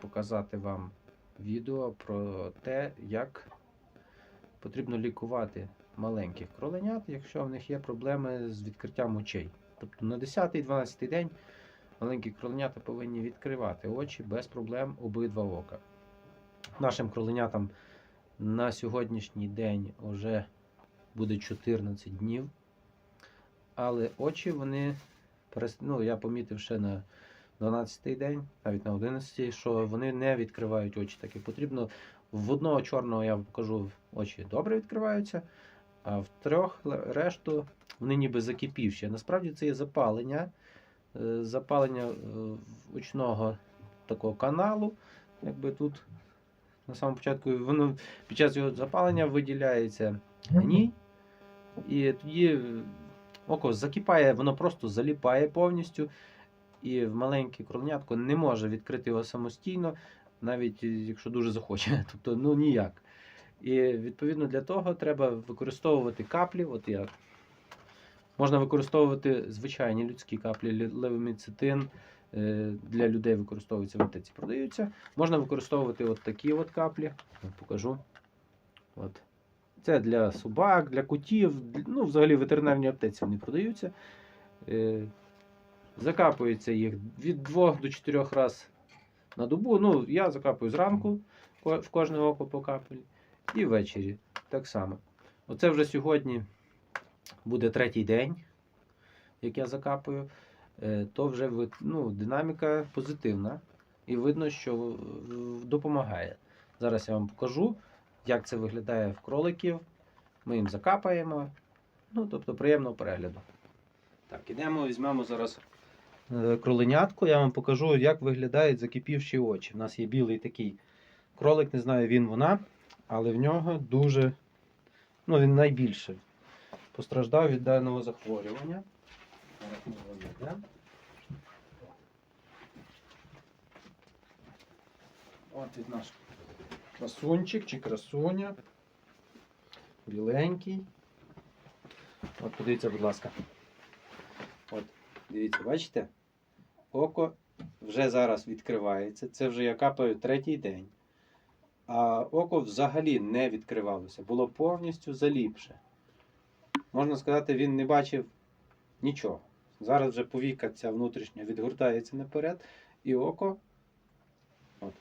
Показати вам відео про те, як потрібно лікувати маленьких кроленят, якщо в них є проблеми з відкриттям очей. Тобто на 10-12 день маленькі кроленята повинні відкривати очі без проблем обидва ока. Нашим кроленятам на сьогоднішній день вже буде 14 днів. Але очі вони ну, я помітив ще на 12-й день, навіть на 11-й, що вони не відкривають очі так як потрібно. В одного чорного я вам покажу, очі добре відкриваються, а в трьох решту вони ніби закипівші. Насправді це є запалення, е, запалення е, очного такого каналу. Якби тут на самому початку воно під час його запалення виділяється гній, і тоді е, око закипає, воно просто заліпає повністю. І в маленьке кроленятко не може відкрити його самостійно, навіть е, якщо дуже захоче. Тобто, ну ніяк. І відповідно для того треба використовувати каплі. От я. Можна використовувати звичайні людські каплі, лі- левоміцетин. е, Для людей використовуються в аптеці, продаються. Можна використовувати от такі от каплі. Я покажу. От. Це для собак, для котів. Ну, взагалі в ветеринарній аптеці вони продаються. Закапується їх від 2 до 4 разів на добу. Ну, я закапую зранку в кожне око по капелі. І ввечері так само. Оце вже сьогодні буде третій день, як я закапую. Е, То вже ну, динаміка позитивна. І видно, що допомагає. Зараз я вам покажу, як це виглядає в кроликів. Ми їм закапаємо. Ну, тобто, приємного перегляду. Так, ідемо, візьмемо зараз кроленятку. Я вам покажу, як виглядають закипівші очі. У нас є білий такий кролик, не знаю, він вона, але в нього дуже, ну він найбільше постраждав від даного захворювання. От від наш красунчик чи красуня. Біленький. От подивіться, будь ласка. От, дивіться, бачите? Око вже зараз відкривається. Це вже я капаю третій день. А око взагалі не відкривалося, було повністю заліпше. Можна сказати, він не бачив нічого. Зараз вже повіка ця внутрішня відгортається наперед, і око. От.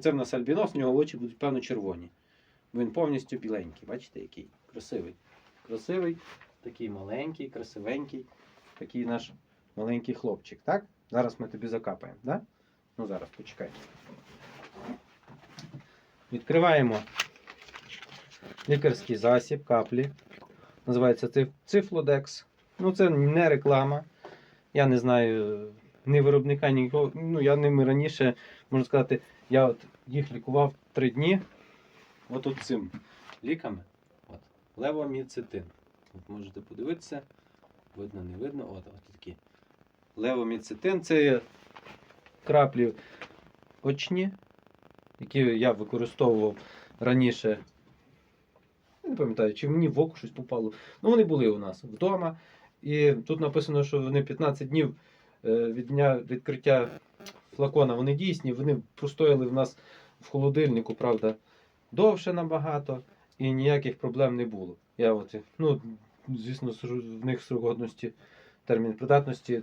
Це в нас альбінос, в нього очі будуть певно червоні. Він повністю біленький. Бачите, який? Красивий. Красивий, такий маленький, красивенький, такий наш маленький хлопчик. Так? Зараз ми тобі закапаємо. Да? Ну зараз, почекай. Відкриваємо лікарський засіб, каплі. Називається Цифлодекс. Ну, це не реклама. Я не знаю ні виробника, нікого. Ну, я ними раніше, можна сказати, я от їх лікував три дні. От цим ліками. От. Левоміцетин. От можете подивитися. Видно, не видно. От, от такі. Левоміцетин це краплі очні, які я використовував раніше. Не пам'ятаю, чи мені в око щось попало. Ну, вони були у нас вдома. І тут написано, що вони 15 днів е, від дня відкриття флакона вони дійсні, вони простояли в нас в холодильнику, правда, довше набагато, і ніяких проблем не було. Я от, ну, звісно, в них срок годності, термін придатності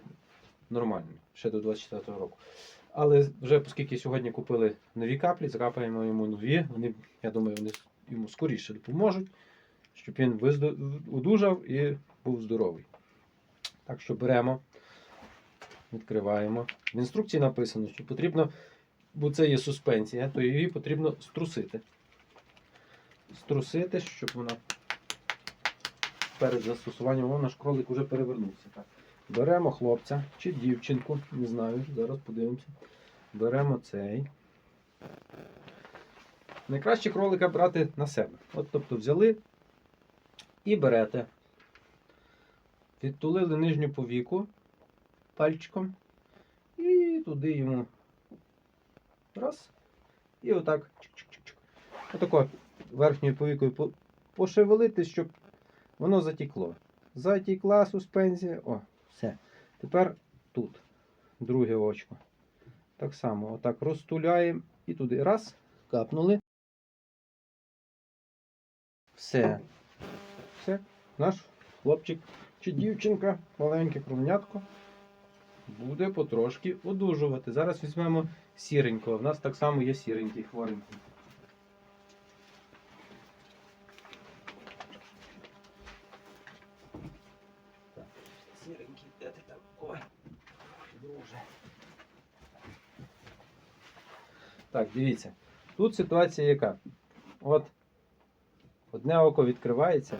нормальний, ще до 24 року. Але вже оскільки сьогодні купили нові каплі, закапаємо йому нові, вони, я думаю, вони йому скоріше допоможуть, щоб він одужав і був здоровий. Так що беремо, відкриваємо. В інструкції написано, що потрібно, бо це є суспензія, то її потрібно струсити. Струсити, щоб вона перед застосуванням вон наш кролик вже перевернувся. Так. Беремо хлопця чи дівчинку, не знаю, зараз подивимося. Беремо цей. Найкраще кролика брати на себе. От, тобто взяли і берете. Відтулили нижню повіку пальчиком і туди йому раз. І отак. Отако верхньою повікою пошевелити, щоб воно затікло. Затікла суспензія. О, все. Тепер тут друге очко. Так само, отак розтуляємо і туди раз, капнули. Все. Все. Наш хлопчик чи дівчинка, маленьке кровнятко, буде потрошки одужувати. Зараз візьмемо сіренького. В нас так само є сіренький хворенький. Так, Сіренький, де ти там? Ой, друже. Так, дивіться. Тут ситуація яка? От одне око відкривається,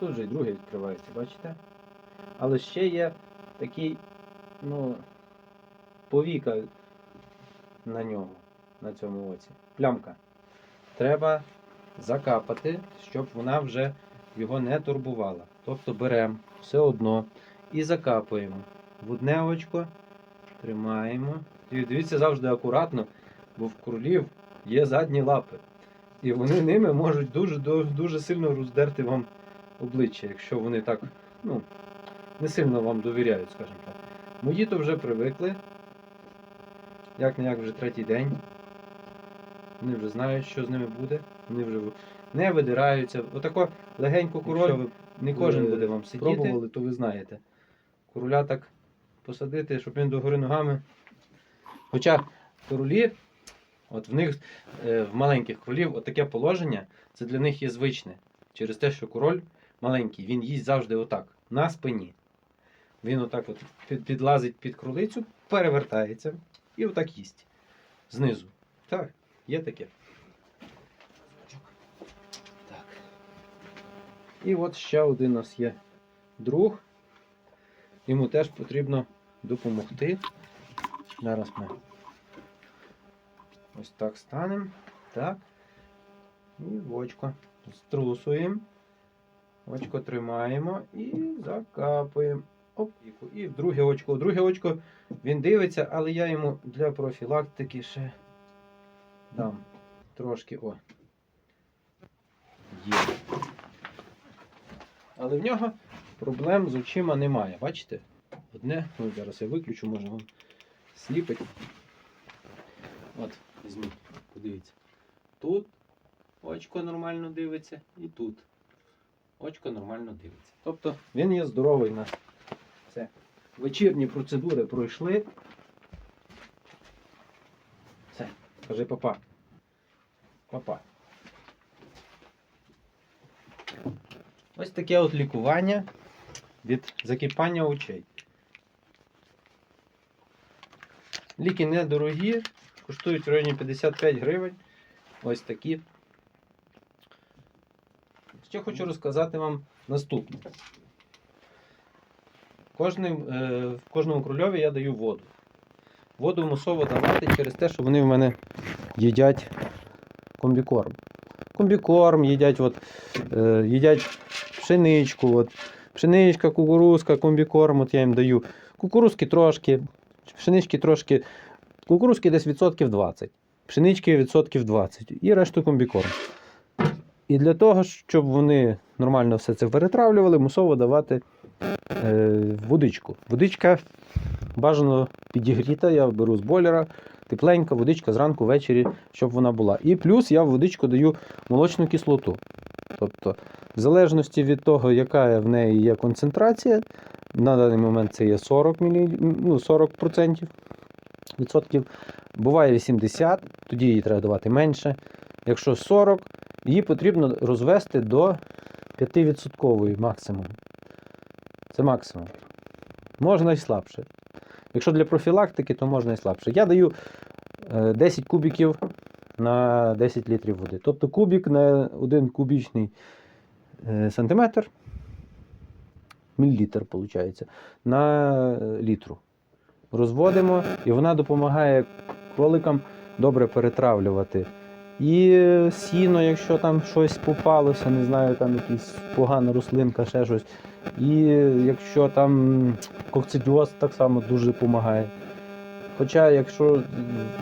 тут же і друге відкривається, бачите? Але ще є такий, ну, повіка на ньому, на цьому оці. Плямка. Треба закапати, щоб вона вже його не турбувала. Тобто беремо все одно і закапуємо. В одне очко тримаємо. І дивіться завжди акуратно, бо в кролів є задні лапи. І вони ними можуть дуже, дуже, сильно роздерти вам обличчя, якщо вони так ну, не сильно вам довіряють, скажімо так. Мої то вже привикли. Як не як вже третій день. Вони вже знають, що з ними буде. Вони вже не видираються. Отако легенько король. Ви Не кожен е, буде вам сидіти. пробували, то ви знаєте. Короля так посадити, щоб він догори ногами. Хоча королі, от в них, е, в маленьких кролів, от таке положення, це для них є звичне. Через те, що король маленький, він їсть завжди отак, на спині. Він отак от підлазить під кролицю, перевертається і отак їсть. Знизу. Так, є таке. Так. І от ще один у нас є друг. Йому теж потрібно допомогти. Зараз ми ось так станемо. Так. І в очко струсуємо. Очко тримаємо і закапуємо. Оп. І в друге очко. В друге очко він дивиться, але я йому для профілактики ще дам трошки. О. Є. Але в нього проблем з очима немає. Бачите? Одне, ну зараз я виключу, може вам сліпить. От, візьміть, подивіться. Тут очко нормально дивиться і тут. Очко нормально дивиться. Тобто він є здоровий на все. Вечірні процедури пройшли. Все, кажи папа. Папа. Ось таке от лікування від закипання очей. Ліки недорогі, коштують в районі 55 гривень. Ось такі. Ще хочу розказати вам наступне. Кожним, е, в кожному крольові я даю воду. Воду мусово давати через те, що вони в мене їдять комбікорм. Комбікорм їдять, от, е, їдять пшеничку. От. Пшеничка, кукурузка, комбікорм, от я їм даю. Кукурузки трошки, пшенички трошки. Кукурузки десь відсотків 20, пшенички відсотків 20 і решту комбікорм. І для того, щоб вони нормально все це перетравлювали, мусово давати е, водичку. Водичка бажано підігріта, я беру з бойлера, тепленька водичка зранку, ввечері, щоб вона була. І плюс я в водичку даю молочну кислоту. Тобто, в залежності від того, яка в неї є концентрація, на даний момент це є 40, мілі... ну, 40% відсотків. Буває 80, тоді її треба давати менше. Якщо 40, її потрібно розвести до 5% максимум. Це максимум. Можна і слабше. Якщо для профілактики, то можна і слабше. Я даю е, 10 кубиків на 10 літрів води. Тобто кубик на 1 кубічний е, сантиметр, мілілітр, виходить, на е, літру. Розводимо, і вона допомагає кроликам добре перетравлювати. І е, сіно, якщо там щось попалося, не знаю, там якась погана рослинка, ще щось. І е, якщо там кокцидіоз так само дуже допомагає. Хоча, якщо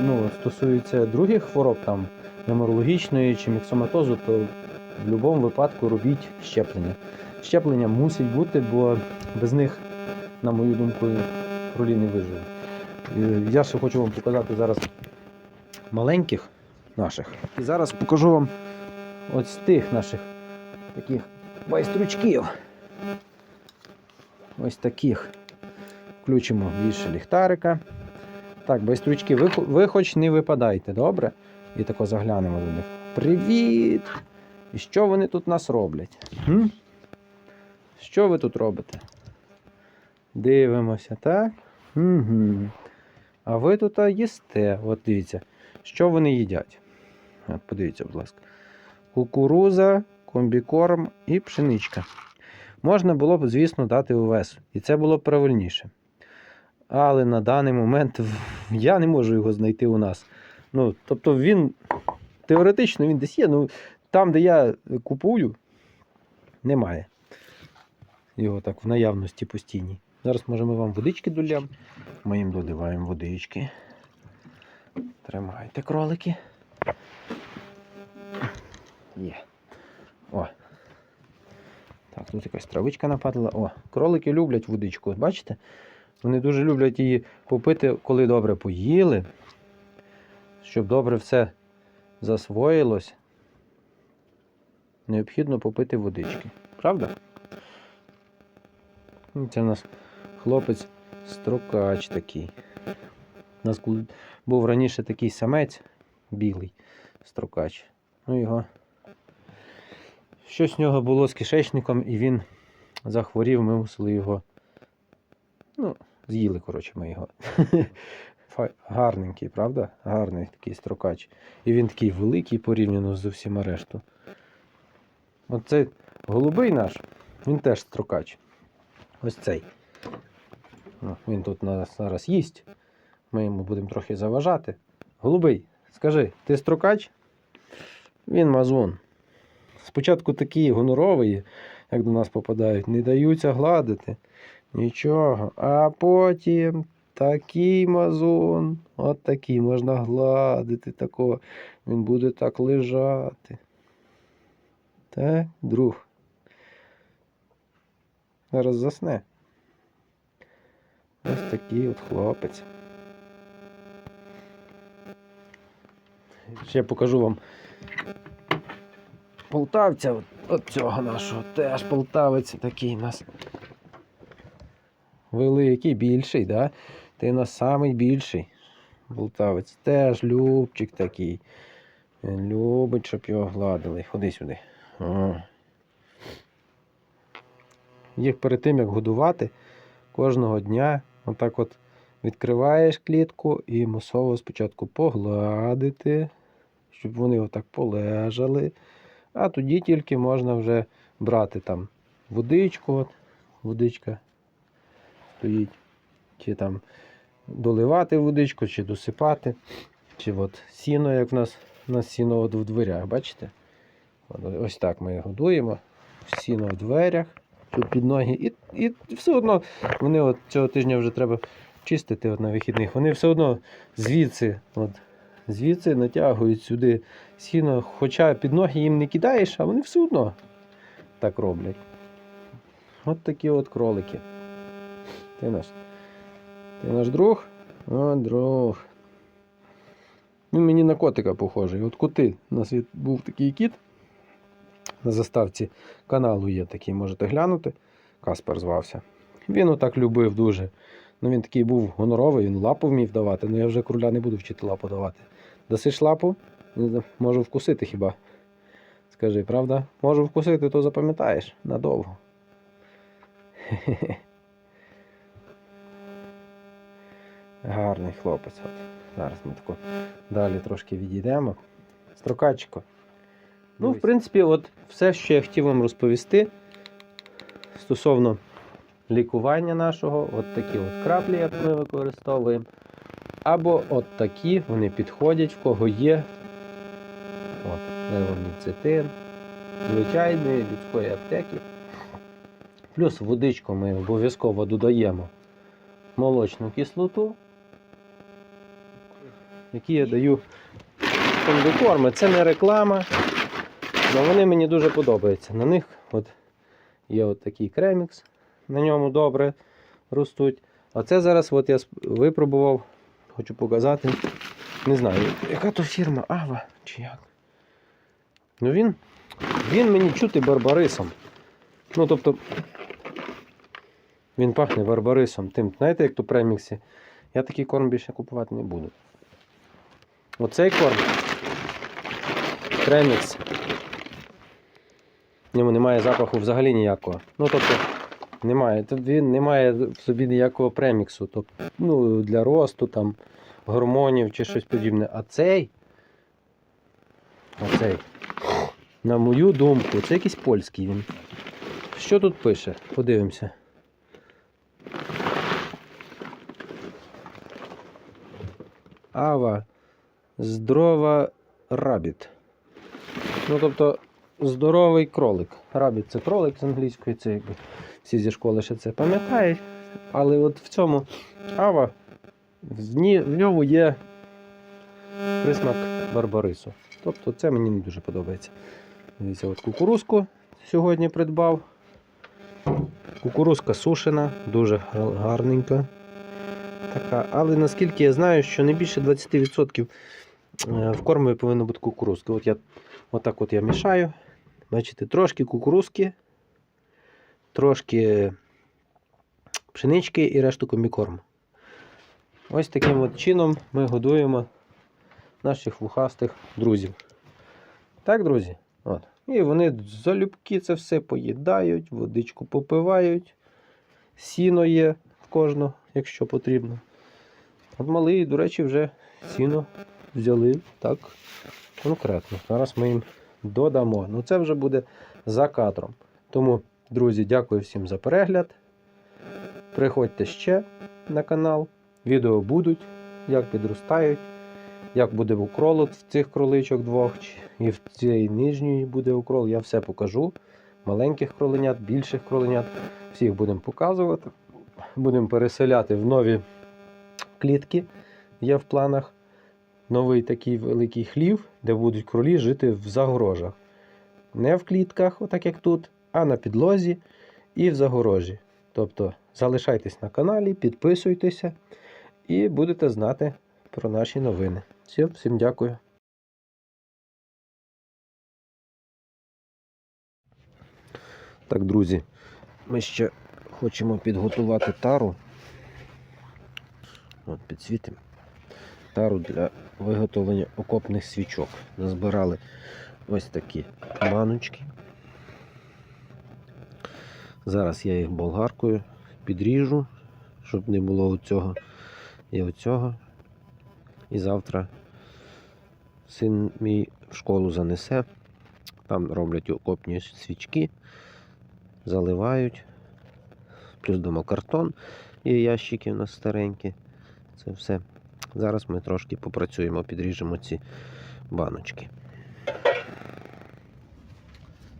ну, стосується других хвороб, там неморологічної чи міксоматозу, то в будь-якому випадку робіть щеплення. Щеплення мусить бути, бо без них, на мою думку, кролі не. Е, Я ще хочу вам показати зараз маленьких наших. І зараз покажу вам ось тих наших таких байстрючків. Ось таких. Включимо більше ліхтарика. Так, байстрючки, ви, ви хоч не випадайте, добре? І тако заглянемо до них. Привіт! І що вони тут нас роблять? М? Що ви тут робите? Дивимося, так? Угу. А ви тут їсте. От дивіться, що вони їдять. От подивіться, будь ласка. Кукуруза, комбікорм і пшеничка. Можна було б, звісно, дати овес. І це було б правильніше. Але на даний момент я не можу його знайти у нас. Ну, тобто він теоретично він десь є, ну там, де я купую, немає. Його так в наявності постійній. Зараз може ми вам водички долям. Ми їм доливаємо водички. Тримайте кролики. Є. О. Так, тут якась травичка нападала. О, кролики люблять водичку. Бачите? Вони дуже люблять її попити, коли добре поїли, щоб добре все засвоїлось. Необхідно попити водички. Правда? Це у нас хлопець строкач такий. У нас був раніше такий самець білий строкач. Ну його. Щось в нього було з кишечником, і він захворів, ми мусили його. Ну, з'їли, коротше, ми його. Гарненький, правда? Гарний такий строкач. І він такий великий порівняно з усіма решту. Оцей голубий наш, він теж строкач. Ось цей. Ну, він тут нас зараз їсть. Ми йому будемо трохи заважати. Голубий, скажи, ти строкач? Він мазун. Спочатку такі гонорові, як до нас попадають, не даються гладити. Нічого. А потім такий мазун. От такий можна гладити такого. Він буде так лежати. Так, друг. Зараз засне. Ось такий от хлопець. Ще покажу вам полтавця от, от цього нашого. Теж полтавець такий у нас. Великий, більший, да? Ти нас самий більший полтавець. Теж любчик такий. Він любить, щоб його гладили. Ходи сюди. О. Їх перед тим, як годувати, кожного дня отак от відкриваєш клітку і мусово спочатку погладити, щоб вони отак полежали. А тоді тільки можна вже брати там водичку, от, водичка стоїть, чи там доливати водичку, чи досипати, чи от сіно, як в нас, у нас сіно от в дверях, бачите? Ось так ми годуємо. Сіно в дверях, під ноги. І, і все одно вони от цього тижня вже треба чистити от на вихідних. Вони все одно звідси, от, звідси натягують сюди сіно, хоча під ноги їм не кидаєш, а вони все одно так роблять. От такі от кролики. Ти наш, ти наш друг? О, друг. Він мені на котика похожий. От коти. У нас був такий кіт. На заставці каналу є такий, можете глянути. Каспер звався. Він отак любив дуже. Ну, він такий був гоноровий, він лапу вмів давати, але я вже короля не буду вчити лапу давати. Дасиш лапу, можу вкусити хіба. Скажи, правда? Можу вкусити, то запам'ятаєш надовго. Гарний хлопець. От. Зараз ми тако далі трошки відійдемо. Строкачко. Ну, в принципі, от все, що я хотів вам розповісти стосовно лікування нашого, от такі от краплі, як ми використовуємо. Або от такі, вони підходять, в кого є. От, левоміцетин, звичайної людської аптеки. Плюс водичку ми обов'язково додаємо молочну кислоту, які я даю комбікорми. Це не реклама, але вони мені дуже подобаються. На них от є от такий кремікс, на ньому добре ростуть. А це зараз от я випробував хочу показати. Не знаю, яка то фірма Ава чи як. Ну він. Він мені чути барбарисом. Ну тобто. Він пахне барбарисом. Тим, знаєте, як то преміксі. Я такий корм більше купувати не буду. Оцей корм. Премікс. Немає запаху взагалі ніякого. Ну тобто. Немає. Він не має в собі ніякого преміксу. Тобто, ну, для росту там гормонів чи щось подібне. А цей. Оцей. На мою думку, це якийсь польський він. Що тут пише? Подивимося. Ава. Здорова рабіт. Ну, тобто, здоровий кролик. Рабіт це кролик з англійської, це всі зі школи ще це пам'ятають. Але от в цьому ава в, ньому є присмак барбарису. Тобто це мені не дуже подобається. Дивіться, от кукурузку сьогодні придбав. Кукурузка сушена, дуже гарненька. Така. Але наскільки я знаю, що не більше 20% е, в кормові повинно бути кукурузки. От я, отак от я мішаю. Бачите, трошки кукурузки, трошки пшенички і решту комбікорму. Ось таким от чином ми годуємо наших вухастих друзів. Так, друзі? От. І вони залюбки це все поїдають, водичку попивають, сіно є в кожного, якщо потрібно. От малий, до речі, вже сіно взяли так конкретно. Зараз ми їм додамо. Ну це вже буде за кадром. Тому, друзі, дякую всім за перегляд. Приходьте ще на канал. Відео будуть, як підростають, як буде укрол в цих кроличок двох, і в цій нижній буде укрол. Я все покажу. Маленьких кроленят, більших кроленят. Всіх будемо показувати. Будемо переселяти в нові клітки. Є в планах. Новий такий великий хлів, де будуть кролі жити в загорожах. Не в клітках, отак як тут, а на підлозі і в загорожі. Тобто залишайтесь на каналі, підписуйтеся і будете знати про наші новини. Все, всім дякую. Так, друзі, ми ще хочемо підготувати тару. От, підсвітимо. Тару для виготовлення окопних свічок. Назбирали ось такі баночки. Зараз я їх болгаркою підріжу, щоб не було оцього і оцього. І завтра син мій в школу занесе. Там роблять окопні свічки, заливають, плюс дома картон і ящики у нас старенькі. Це все. Зараз ми трошки попрацюємо, підріжемо ці баночки.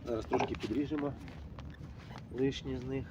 Зараз трошки підріжемо лишні з них.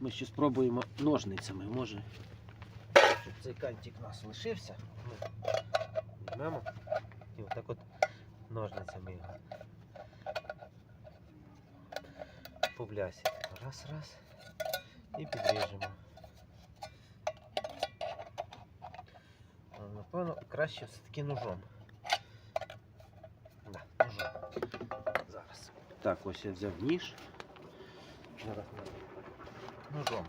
Ми ще спробуємо ножницями, може. Щоб цей кантик у нас лишився. Ми візьмемо і отак от ножницями його. По блясі. Раз, раз. І підріжемо. Напевно, краще все-таки ножом. Да, ножом. Зараз. Так, ось я взяв ніж. Зараз ножом.